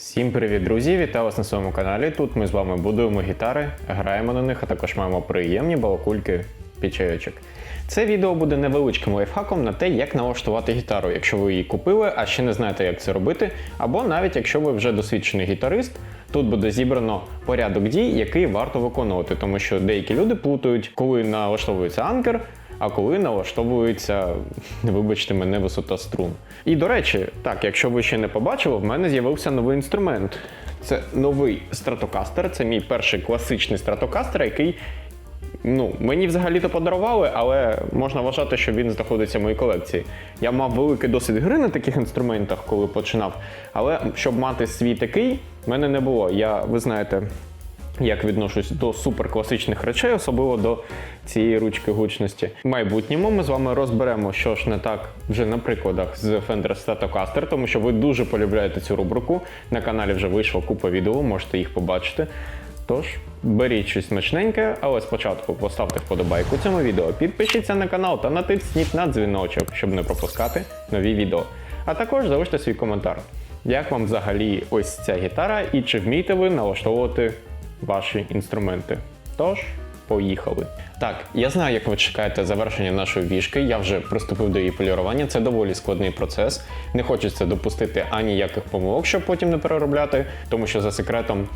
Всім привіт, друзі! Вітаю вас на своєму каналі. Тут ми з вами будуємо гітари, граємо на них, а також маємо приємні балакульки під чайочок. Це відео буде невеличким лайфхаком на те, як налаштувати гітару, якщо ви її купили, а ще не знаєте, як це робити, або навіть якщо ви вже досвідчений гітарист, тут буде зібрано порядок дій, який варто виконувати, тому що деякі люди плутають, коли налаштовується анкер, а коли налаштовується, вибачте мене, висота струн. І до речі, так, якщо ви ще не побачили, в мене з'явився новий інструмент. Це новий стратокастер, це мій перший класичний стратокастер, який ну, мені взагалі-то подарували, але можна вважати, що він знаходиться в моїй колекції. Я мав великий досвід гри на таких інструментах, коли починав. Але щоб мати свій такий, в мене не було. Я, ви знаєте, як відношусь до суперкласичних речей, особливо до цієї ручки гучності. В майбутньому ми з вами розберемо, що ж не так вже на прикладах з Fender Stratocaster, тому що ви дуже полюбляєте цю рубрику. На каналі вже вийшла купа відео, можете їх побачити. Тож, беріть щось смачненьке, але спочатку поставте вподобайку цьому відео, підпишіться на канал та натисніть на дзвіночок, щоб не пропускати нові відео. А також залиште свій коментар. Як вам взагалі ось ця гітара і чи вмієте ви налаштовувати ваші інструменти? Тож, поїхали. Так, я знаю, як ви чекаєте завершення нашої вішки. Я вже приступив до її полірування. Це доволі складний процес. Не хочеться допустити аніяких помилок, щоб потім не переробляти, тому що за секретом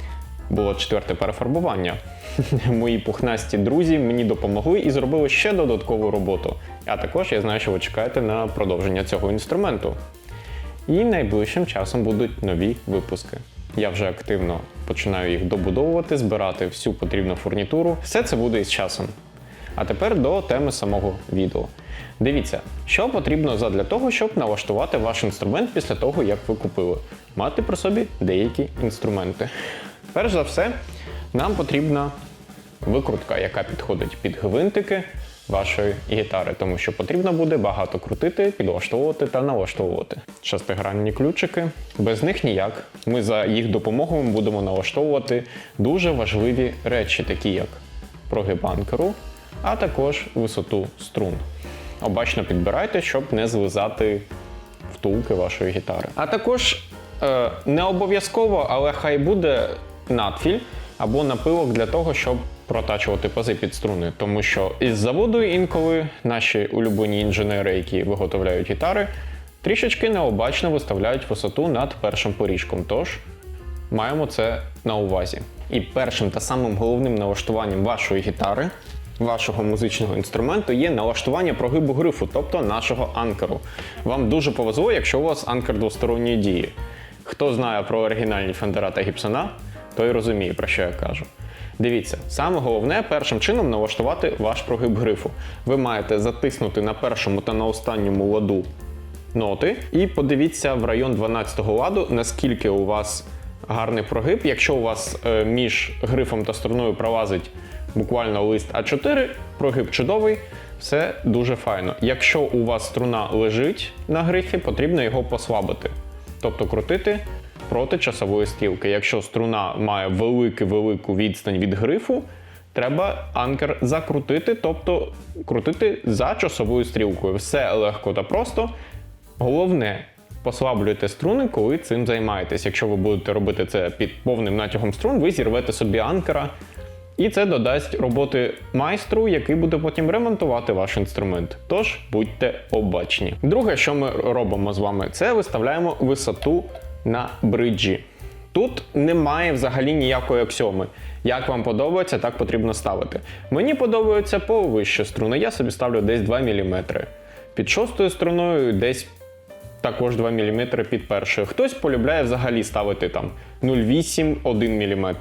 було четверте перефарбування. Мої пухнасті друзі мені допомогли і зробили ще додаткову роботу. А також я знаю, що ви чекаєте на продовження цього інструменту. І найближчим часом будуть нові випуски. Я вже активно починаю їх добудовувати, збирати всю потрібну фурнітуру. Все це буде із часом. А тепер до теми самого відео. Дивіться, що потрібно задля того, щоб налаштувати ваш інструмент після того, як ви купили. Мати при собі деякі інструменти. Перш за все, нам потрібна викрутка, яка підходить під гвинтики вашої гітари, тому що потрібно буде багато крутити, підлаштовувати та налаштовувати. Шестигранні ключики. Без них ніяк. Ми за їх допомогою будемо налаштовувати дуже важливі речі, такі як прогиб анкеру, а також висоту струн. Обачно підбирайте, щоб не злизати втулки вашої гітари. А також е, не обов'язково, але хай буде надфіль або напилок для того, щоб протачувати пази під струни. Тому що із заводу інколи наші улюблені інженери, які виготовляють гітари, трішечки необачно виставляють висоту над першим поріжком. Тож маємо це на увазі. І першим та самим головним налаштуванням вашої гітари, вашого музичного інструменту є налаштування прогибу грифу, тобто нашого анкеру. Вам дуже повезло, якщо у вас анкер двосторонньої дії. Хто знає про оригінальні Фендера та Гібсона, той розуміє, про що я кажу. Дивіться, саме головне першим чином налаштувати ваш прогиб грифу. Ви маєте затиснути на першому та на останньому ладу ноти і подивіться в район 12-го ладу, наскільки у вас гарний прогиб. Якщо у вас е, між грифом та струною пролазить буквально лист А4, прогиб чудовий, все дуже файно. Якщо у вас струна лежить на грифі, потрібно його послабити. Тобто крутити проти часової стрілки. Якщо струна має велику-велику відстань від грифу, треба анкер закрутити, тобто крутити за часовою стрілкою. Все легко та просто. Головне, послаблюйте струни, коли цим займаєтесь. Якщо ви будете робити це під повним натягом струн, ви зірвете собі анкера. І це додасть роботи майстру, який буде потім ремонтувати ваш інструмент. Тож будьте обачні. Друге, що ми робимо з вами, це виставляємо висоту на бриджі. Тут немає взагалі ніякої аксіоми. Як вам подобається, так потрібно ставити. Мені подобається повище струни, я собі ставлю десь 2 мм. Під шостою струною десь також 2 мм під першою. Хтось полюбляє взагалі ставити там 0,8-1 мм.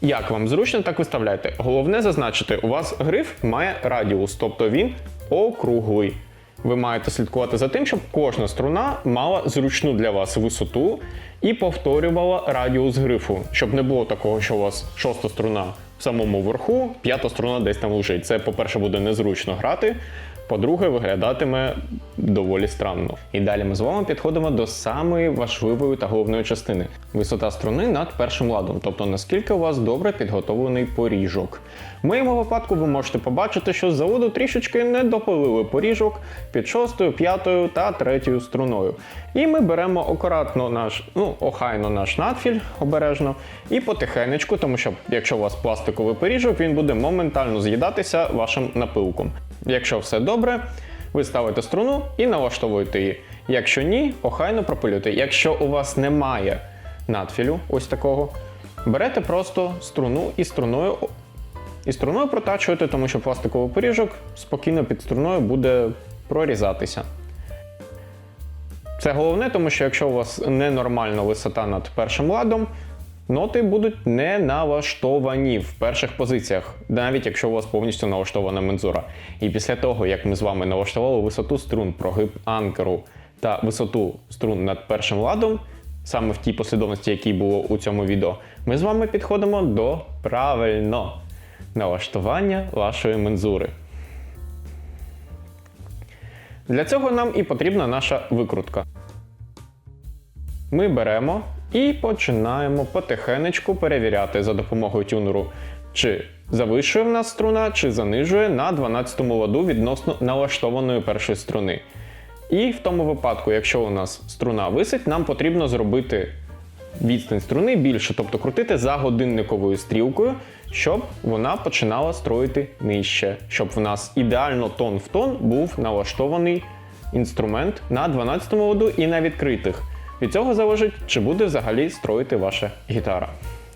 Як вам зручно, так виставляйте. Головне зазначити, у вас гриф має радіус, тобто він округлий. Ви маєте слідкувати за тим, щоб кожна струна мала зручну для вас висоту і повторювала радіус грифу, щоб не було такого, що у вас шоста струна в самому верху, п'ята струна десь там лежить. Це, по-перше, буде незручно грати. По-друге, виглядатиме доволі странно. І далі ми з вами підходимо до самої важливої та головної частини висота струни над першим ладом, тобто наскільки у вас добре підготовлений поріжок. В моєму випадку ви можете побачити, що з заводу трішечки не допилили поріжок під шостою, п'ятою та третьою струною. І ми беремо акуратно наш, ну, охайно наш надфіль обережно і потихенечку, тому що якщо у вас пластиковий поріжок, він буде моментально з'їдатися вашим напилком. Якщо все добре, ви ставите струну і налаштовуєте її. Якщо ні, охайно пропилюйте. Якщо у вас немає надфілю, ось такого, берете просто струну і струною. І струною протачуєте, тому що пластиковий поріжок спокійно під струною буде прорізатися. Це головне, тому що якщо у вас ненормальна висота над першим ладом, ноти будуть не налаштовані в перших позиціях, навіть якщо у вас повністю налаштована мензура. І після того, як ми з вами налаштували висоту струн, прогиб анкеру та висоту струн над першим ладом, саме в тій послідовності, якій було у цьому відео, ми з вами підходимо до правильно налаштування вашої мензури. Для цього нам і потрібна наша викрутка. Ми беремо і починаємо потихенечку перевіряти за допомогою тюнеру, чи завищує в нас струна, чи занижує на 12 ладу відносно налаштованої першої струни. І в тому випадку, якщо у нас струна висить, нам потрібно зробити відстань струни більше, тобто крутити за годинниковою стрілкою, щоб вона починала строїти нижче, щоб в нас ідеально тон в тон був налаштований інструмент на 12 ладу і на відкритих. Від цього залежить, чи буде взагалі строїти ваша гітара.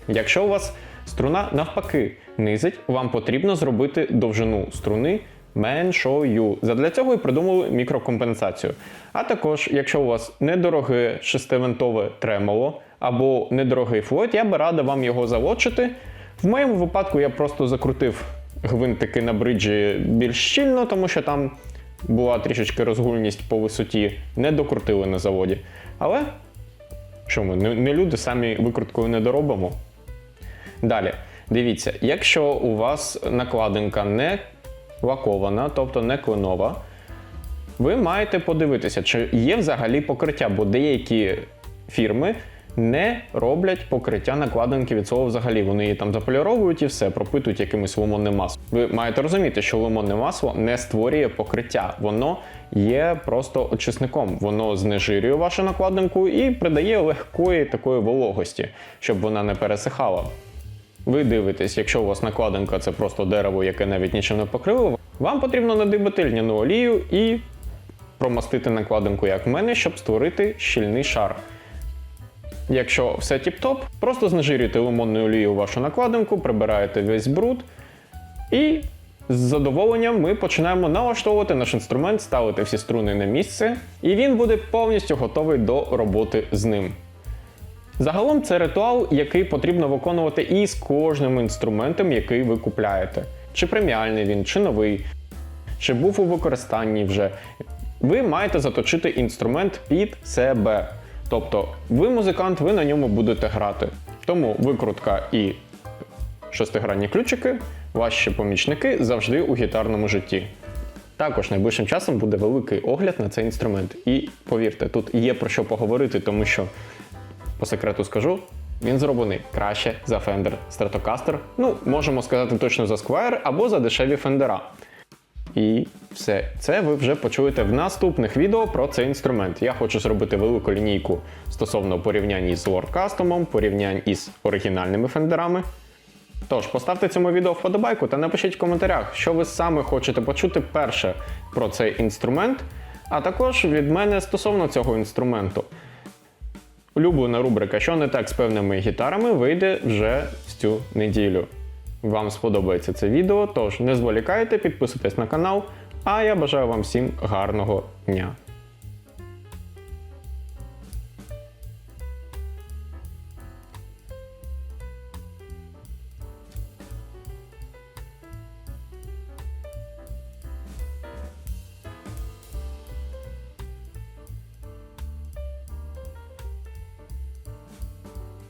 Якщо у вас струна навпаки низить, вам потрібно зробити довжину струни меншою. Задля цього і придумали мікрокомпенсацію. А також, якщо у вас недороге шестивинтове тремоло або недорогий флот, я би радив вам його залочити. В моєму випадку я просто закрутив гвинтики на бриджі більш щільно, тому що там була трішечки розгульність по висоті, не докрутили на заводі. Але що ми, не, люди самі викруткою не доробимо. Далі, дивіться, якщо у вас накладинка не лакована, тобто не кленова, ви маєте подивитися, чи є взагалі покриття, бо деякі фірми не роблять покриття накладинки від слова взагалі. Вони її там заполіровують і все, пропитують якимось лимонним маслом. Ви маєте розуміти, що лимонне масло не створює покриття, воно є просто очисником. Воно знежирює вашу накладинку і придає легкої такої вологості, щоб вона не пересихала. Ви дивитесь, якщо у вас накладинка це просто дерево, яке навіть нічим не покрило, вам потрібно надибати льняну олію і промастити накладинку, як в мене, щоб створити щільний шар. Якщо все тіп-топ, просто знежирюєте лимонною олією вашу накладинку, прибираєте весь бруд і з задоволенням ми починаємо налаштовувати наш інструмент, ставити всі струни на місце, і він буде повністю готовий до роботи з ним. Загалом це ритуал, який потрібно виконувати і з кожним інструментом, який ви купляєте. Чи преміальний він, чи новий, чи був у використанні вже. Ви маєте заточити інструмент під себе. Тобто, ви музикант, ви на ньому будете грати. Тому викрутка і шестигранні ключики, ваші помічники завжди у гітарному житті. Також найближчим часом буде великий огляд на цей інструмент. І повірте, тут є про що поговорити, тому що, по секрету скажу, він зроблений краще за Fender Stratocaster. Ну, можемо сказати точно за Squire або за дешеві фендера. І все, це ви вже почуєте в наступних відео про цей інструмент. Я хочу зробити велику лінійку стосовно порівнянь із Lord Custom, порівнянь із оригінальними фендерами. Тож, поставте цьому відео вподобайку та напишіть в коментарях, що ви саме хочете почути перше про цей інструмент, а також від мене стосовно цього інструменту. Улюблена рубрика Що не так з певними гітарами вийде вже в цю неділю. Вам сподобається це відео, тож не зволікайте, підписуйтесь на канал. А я бажаю вам всім гарного дня.